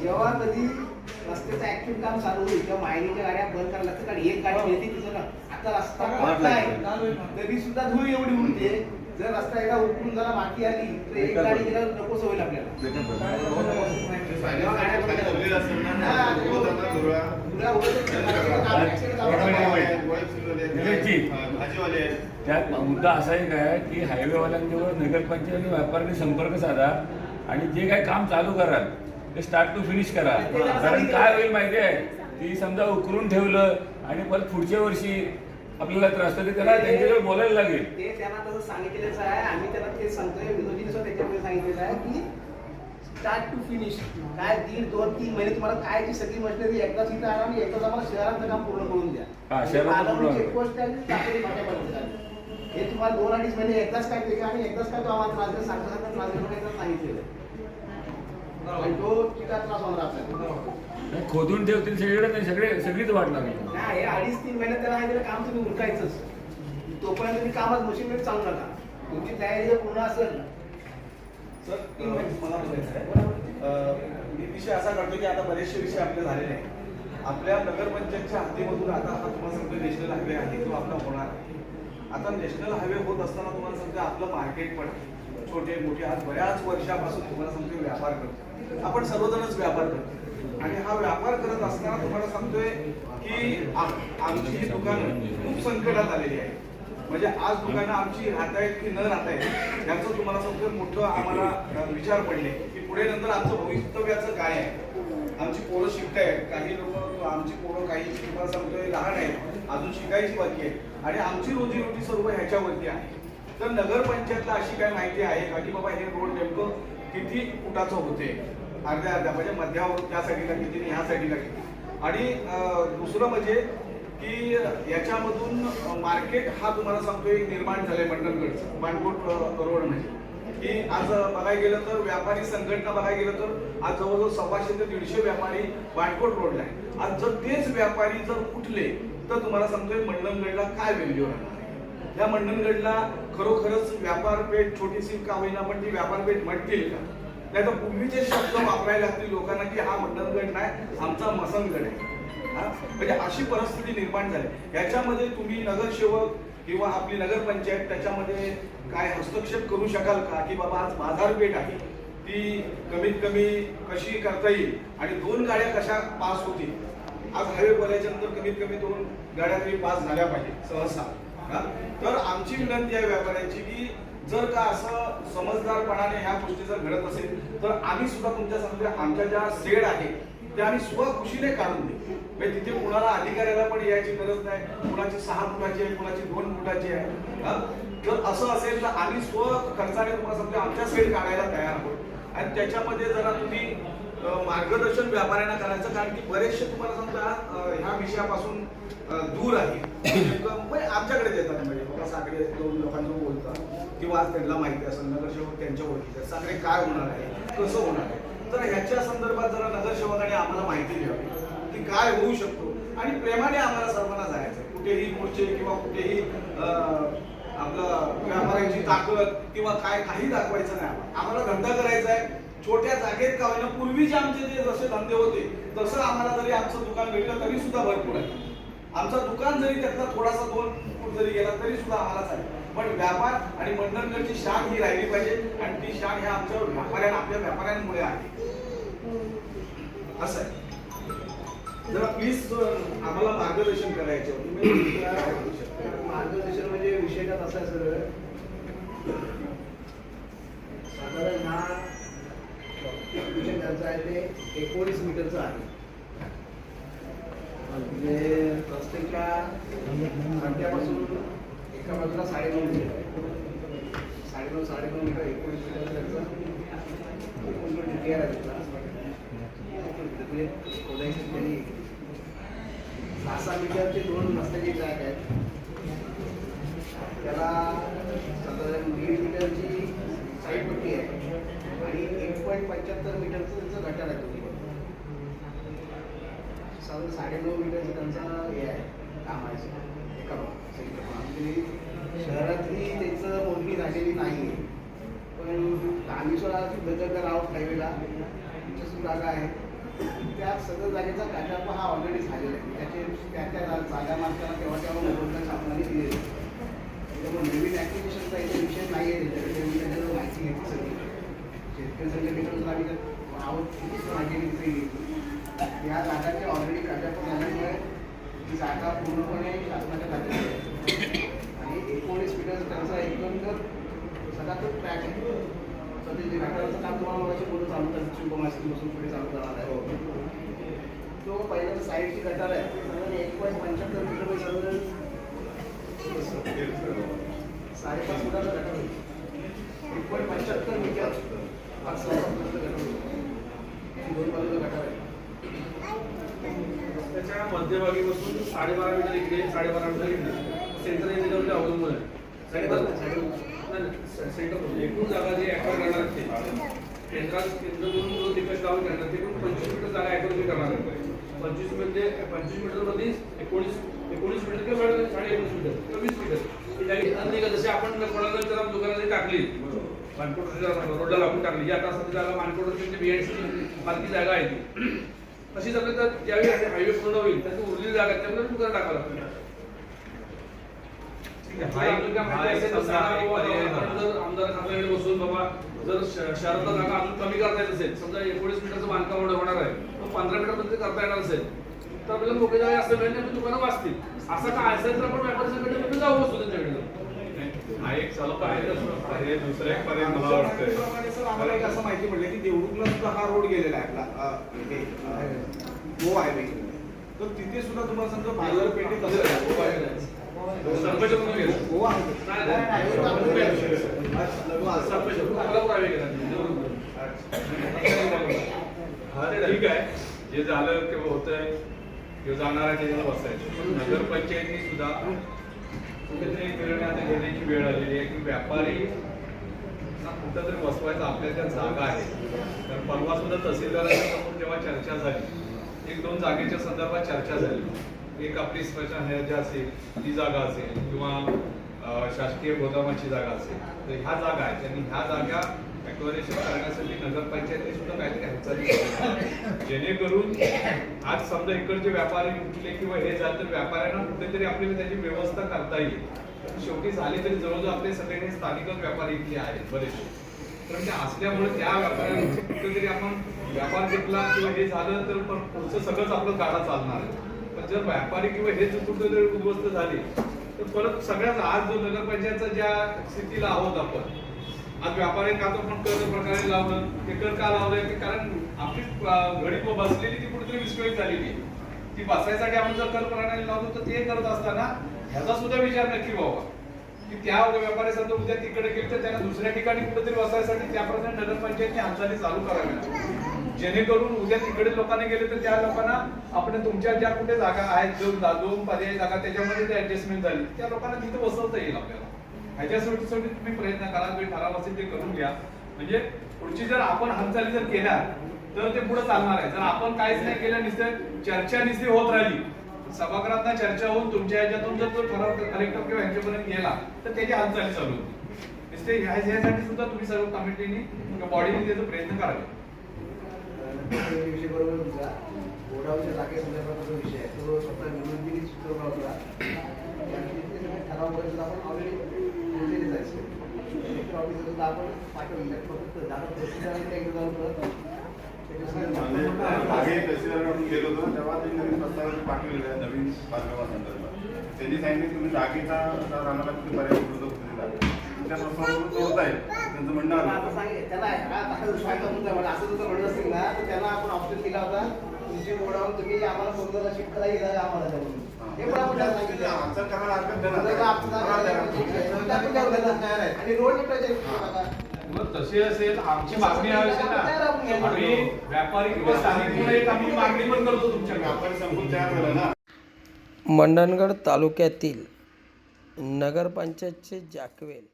जेव्हा कधी रस्त्याचं ऍक्टिव्ह काम चालू होईल तेव्हा मायनीच्या गाड्या बंद करायला लागतात कारण एक गाडी येते तिचं ना आता रस्ता पक्का आहे तरी सुद्धा धूळ एवढी उडते जर रस्ता एकदा उठून जरा माती आली तर एक गाडी गेल्यावर नकोच होईल आपल्याला भाजीवाले त्यात मुद्दा असा एक आहे की हायवेवाल्यांजवळ नगरपंचायत आणि व्यापाऱ्यांनी संपर्क साधा आणि जे काही काम चालू कराल ते स्टार्ट टू फिनिश करा. कारण काय होईल माहिती आहे ती समजा उकरून ठेवलं आणि परत पुढच्या वर्षी आपल्याला त्रास तर त्याला त्यांच्याजवळ बोलायला लागेल. ते त्यांना तसं सांगितलेलं आहे. आम्ही त्याला ते सांगतोय. विनोदीने सुद्धा सांगितलेलं आहे की स्टार्ट टू फिनिश काय दीड दोन तीन महिने तुम्हाला काय ती सगळी मशिनरी एकदाच इथं आणा आणि एकदाच आम्हाला शहराचं काम पूर्ण करून द्या हा. चेकपोस्ट आहे आहे. हे तुम्हाला दोन अडीच महिने एकदाच काय केलं आणि एकदाच काय तो आम्हाला त्रास सांगता सांगता त्रास एकदा सांगितलेलं आहे. आणि तो त्रास होणार आपल्याला खोदून ठेवतील सगळीकडे नाही सगळे सगळीच वाट लागली नाही हे अडीच तीन महिन्यात त्याला सांगितलं काम तुम्ही उरकायचंच तोपर्यंत तुम्ही कामात मशीनरी चालू नका तुमची तयारी जर पूर्ण असेल मला बोलायचं आहे. मी विषय असा करतो की आता बरेचसे विषय आपले झालेले आहेत. आपल्या नगरपंचायतच्या हातीमधून आता हा तुम्हाला सांगतो नॅशनल हायवे आहे तो आपला होणार आहे. आता नॅशनल हायवे होत असताना तुम्हाला सांगतो आपलं मार्केट पण छोटे मोठे आज बऱ्याच वर्षापासून तुम्हाला सांगतो व्यापार करतो आपण सर्वजणच व्यापार करतो आणि हा व्यापार करत असताना तुम्हाला सांगतोय की आम- आमची ही दुकानं खूप संकटात आलेली आहे. म्हणजे आज दुकानं आमची राहतायत आहेत की न राहतायत याचं तुम्हाला सांगतोय मोठं आम्हाला विचार पडले की पुढे नंतर आमचं भवितव्याचं काय आहे? आमची पोरं शिकतायत काही लोक आमची पोरं काही तुम्हाला सांगतोय लहान आहेत अजून शिकायची बाकी आहे आणि आमची रोजीरोटी सर्व ह्याच्यावरती आहे. तर नगरपंचायतला अशी काय माहिती आहे का की बाबा हे रोड नेमकं किती फुटाचं होते? अर्ध्या अर्ध्या म्हणजे मध्यावर त्या साईडला किती ह्या साईडला किती? आणि दुसरं म्हणजे की याच्यामधून मार्केट हा तुम्हाला सांगतोय एक निर्माण झालंय मंडणगडचं मांडकोट रोड म्हणजे की आज बघायला गेलं तर व्यापारी संघटना बघायला गेलं तर आज जवळजवळ सव्वाशे ते दीडशे व्यापारी वाटकोट रोडला आहे. आज जर तेच व्यापारी जर उठले तर तुम्हाला सांगतोय मंडणगडला काय व्हॅल्यू राहणार या मंडणगडला खरोखरच व्यापारपेठ छोटीशी का होईना पण ती व्यापारपेठ म्हणतील का? नाही तर पूर्वीचे शब्द वापरायला लागतील लोकांना की हा मंडणगड नाही आमचा मसनगड आहे. म्हणजे अशी परिस्थिती निर्माण झाली. याच्यामध्ये तुम्ही नगरसेवक किंवा आपली नगरपंचायत त्याच्यामध्ये काय हस्तक्षेप करू शकाल का? की बाबा आज बाजारपेठ आहे. ती कमीत कमी कशी करता येईल? आणि दोन गाड्या कशा पास होतील? आज हायवे बोलायच्या नंतर कमीत कमी दोन गाड्या तरी पास झाल्या पाहिजे सहसा. तर आमची विनंती आहे व्यापाऱ्यांची की जर का असं समजदारपणाने ह्या गोष्टी जर घडत असेल तर आम्ही सुद्धा तुमच्या सांगतो आमच्या ज्या सेड आहे त्या आम्ही स्वखुशीने काढून देऊ. म्हणजे तिथे कुणाला अधिकाऱ्याला पण यायची गरज नाही. कुणाची सहा फुटाची आहे कुणाची दोन मुलाची आहे. जर असं असेल तर आम्ही स्व खर्चाने तुम्हाला समजा आमच्या सेल काढायला तयार आहोत. आणि त्याच्यामध्ये जरा तुम्ही मार्गदर्शन व्यापाऱ्यांना करायचं कारण की बरेचसे तुम्हाला समजा ह्या विषयापासून दूर आहे म्हणजे आमच्याकडे येतात म्हणजे बाबा साखरे दोन लोकांसोबत बोलतात. किंवा आज त्यांना माहिती असेल नगरसेवक त्यांच्या ओळखीचे साखरे काय होणार आहे? कसं होणार आहे? तर ह्याच्या संदर्भात जरा नगरसेवकाने आम्हाला माहिती द्यावी. की काय होऊ शकतो. आणि प्रेमाने आम्हाला सर्वांना जायचं कुठेही मोर्चे किंवा कुठेही आपलं व्यापाऱ्यांची ताकद किंवा काय काही दाखवायचं नाही आम्हाला. आम्हाला धंदा करायचा आहे. छोट्या जागेत का होईना पूर्वीचे आमचे जे जसे धंदे होते तसं आम्हाला जरी आमचं दुकान भेटलं तरी सुद्धा भरपूर आहे. आमचं दुकान जरी त्यातला थोडासा दोन फूट जरी गेला तरी सुद्धा आम्हाला चालेल. पण व्यापार आणि मंडणगडची शान ही राहिली पाहिजे. आणि ती शान ह्या आमच्या व्यापाऱ्यांना आपल्या व्यापाऱ्यांमुळे आहे. असं आहे. जरा प्लीज आम्हाला मार्गदर्शन करायचे मार्गदर्शन म्हणजे विषय का असा आहे सर साधारण हा त्यांचा आहे ते एकोणीस मीटरचा आहे. म्हणजे रस्त्याच्या खड्ड्यापासून एका बाजूला साडेनऊ मीटर आहे साडेनऊ साडेनऊ मीटर एकोणीस मीटर त्यांचा एकूण जो DTR आहे त्याचा तिथे खोदायची त्यांनी सहा सहा मीटरचे दोन रस्त्याचे ट्रॅक आहेत त्याला साधारण दीड मीटरची साईड पट्टी आहे आणि एक पॉईंट पंच्याहत्तर मीटरचं त्यांचं गटार आहे तुम्ही. साधारण साडेनऊ मीटरचं त्यांचा हे आहे काम आहे एका बाजूला. शहरातली त्याचं मोजणी झालेली नाही आहे. पण कामेश्वराची गजर आहोत हायवेला तिची सुद्धा जागा आहे. त्या सगळं जागेचा काटापा हा ऑलरेडी झालेला आहे. त्याचे त्या त्या जागा मालकाला तेव्हा तेव्हा मोबदला शासनाने दिलेला आहे. त्याच्यामुळे नवीन ॲप्लिकेशनचा इथे विषय नाही आहे त्याच्याकडे मी त्याच्यावर माहिती घेतली सगळी. शेतकरी संघटनेकडून आम्ही तर आहोत. कितीच माहिती घेतली गेली या जागांचे ऑलरेडी काटापा झाल्यामुळे ही जागा पूर्णपणे शासनाच्या खात्यात आहे. आणि एकोणीस मीटर त्यांचा एकंदर सगळा तो ट्रॅक आहे. तर ते जे गटाराचं काम तुम्हाला मगाशी पुढे चालू शिवकुमारपासून पुढे चालू करणार आहे. तो पहिला जो साईडची गटार आहे. साधारण एक पॉईंट पंच्याहत्तर मीटर बाय साधारण साडेपाच फुटाचा गटार होईल एक पॉईंट पंच्याहत्तर मीटर पाच सहा फुटाचा गटार होईल ही दोन बाजूला गटार आहे मध्यभागी बसून साडेबारा मीटर इकडे साडेबारा मीटर इकडे. सेंटर एरियामध्ये अवलंबून आहे. सेंटर एकूण जागा जे ऍक्वायर करणार ते. केंद्रात करून जो तिकडे गाव करणार ते पण पंचवीस मीटर जागा ऍक्वायर करणार पंचवीसमध्ये पंचवीस मीटरमध्ये एकोणीस एकोणीस मीटर किंवा साडे एकोणीस मीटर वीस मीटर. ही नाही का जशी आपण कोणाला जर दुकानात टाकली मानकोट रोडला लागून टाकली आता सध्या जागा मानकोट बिहाइंड मालकी म्हणजे जागा आहे ती. अशी जर तर ज्यावेळी हायवे पूर्ण होईल तर ती उरलेली जागा त्यामध्ये दुकान टाकावं लागतं. आमदार खात्याकडे बसून बाबा जर शहरातला जागा अजून कमी करता येत असेल समजा एकोणीस बांधकाम होणार आहे पंधरा करता येणार असेल तर आपल्याला मोकळी जागा असं मिळेल आपली दुकानं वाचतील. असं काय असेल तर आपण व्यापारी संघटनेकडे जाऊ बसू त्यांच्याकडे हा एक चालू आहे दुसरं एक पर्याय मला एक असं माहिती पडलं की देवरुखला सुद्धा हा रोड गेलेला आहे आपला हे, गो हायवे तर तिथे सुद्धा तुम्हाला समजा बाजारपेठे कसं आहे सरपंच म्हणून गेलं. गोवा आहे. नाही, नाही, नाही. अच्छा. सरपंच कोल्हापूर हायवे गेला. हा ते ठीक आहे जे झालं किंवा होतंय किंवा जाणार आहे त्याच्यावर बसायचं पण नगरपंचायतनी सुद्धा कुठेतरी निर्णय आता घेण्याची वेळ आलेली आहे की व्यापारी कुठंतरी बसवायचा आपल्या त्या जागा आहे. तर परवा सुद्धा तहसीलदारांच्या समोर जेव्हा चर्चा झाली एक दोन जागेच्या संदर्भात चर्चा झाली. एक आपली स्मशान हे असेल ती जागा असेल किंवा शासकीय गोदामाची जागा असेल तर ह्या जागा आहेत. आणि ह्या जागा ॲक्वरेशन करण्यासाठी नगरपंचायतने सुद्धा काहीतरी हालचाली जेणेकरून आज समजा इकडचे व्यापारी उठले किंवा हे झालं तर व्यापाऱ्यांना कुठेतरी आपल्याला त्याची व्यवस्था करता येईल. शेवटी झाली तरी जवळजवळ आपले सगळे स्थानिकच व्यापारी इथले आहेत बरेचसे. तर ते असल्यामुळे त्या व्यापाऱ्यांना कुठेतरी आपण व्यापार घेतला किंवा हे झालं तर पण पुढचं सगळंच आपलं गाडा चालणार आहे. पण जर व्यापारी किंवा हे जर कुठेतरी उद्ध्वस्त झाली तर परत सगळ्याच आज जो नगरपंचायतचा ज्या स्थितीला आहोत आपण आज व्यापारी का पण कर प्रकारे लावलं. ते कर का लावलंय? ते कारण आपली घडी बसलेली ती कुठेतरी विस्कळीत झालेली आहे. ती बसायसाठी आपण जर कर प्रणाली लावतो तर ते करत असताना ह्याचा सुद्धा विचार नक्की व्हावा. की त्या व्यापारी समजा उद्या तिकडे गेले तर त्यांना दुसऱ्या ठिकाणी कुठेतरी बसायसाठी त्याप्रमाणे नगरपंचायतने हालचाली चालू करावी कराव्या जेणेकरून उद्या तिकडे लोकांनी गेले तर त्या लोकांना आपण तुमच्या ज्या कुठे जागा आहेत दोन दोन पर्याय जागा त्याच्यामध्ये ते ऍडजस्टमेंट झाली. त्या लोकांना तिथे बसवता येईल आपल्याला. ह्याच्यासाठी तुम्ही प्रयत्न करा तुम्ही ठराव असेल ते करून घ्या. म्हणजे पुढची जर आपण हालचाली जर केल्या तर ते पुढे चालणार आहे. जर आपण काहीच नाही केलं नुसतं चर्चा नुसती होत राहिली. सभागृहात चर्चा होऊन तुमच्या ह्याच्यातून जर तो ठराव कलेक्टर किंवा यांच्यापर्यंत गेला तर त्याची हालचाली चालू होती नुसते ह्यासाठी सुद्धा तुम्ही सर्व कमिटीने किंवा बॉडीने त्याचा प्रयत्न करावे. विषय बरोबर जागेसंदर्भात जो विषय आहे. तो स्वतः निवडणुकीने सुचवला होता. ठराव करायचा आपण ऑलरेडी मागे तहसीलदाराकडून गेलो होतो तेव्हा ते नवीन प्रस्ताव पाठवलेला आहे नवीन बांधकामासंदर्भात त्यांनी सांगितले तुम्ही जागेचा आम्हाला कुठे पर्याय उपलब्ध त्या प्रस्तावावरून आहे त्यांचं म्हणणं आलं त्याला असं जर म्हणलं असेल ना तर त्याला आपण ऑप्शन दिला होता तुमची बोर्डावरून तुम्ही आम्हाला कोणत्याला शिफ्ट आम्हाला. हे पण आपण त्याला सांगितलं आन्सर करायला हरकत आणि रोड निघायचे मग तसे असेल आमची मागणी हवी असेल ना. आम्ही व्यापारी किंवा स्थानिक म्हणून एक आम्ही मागणी पण करतो तुमच्याकडे व्यापारी संपून तयार झालं ना. मंडणगड तालुक्यातील नगरपंचायतचे जाकवेल.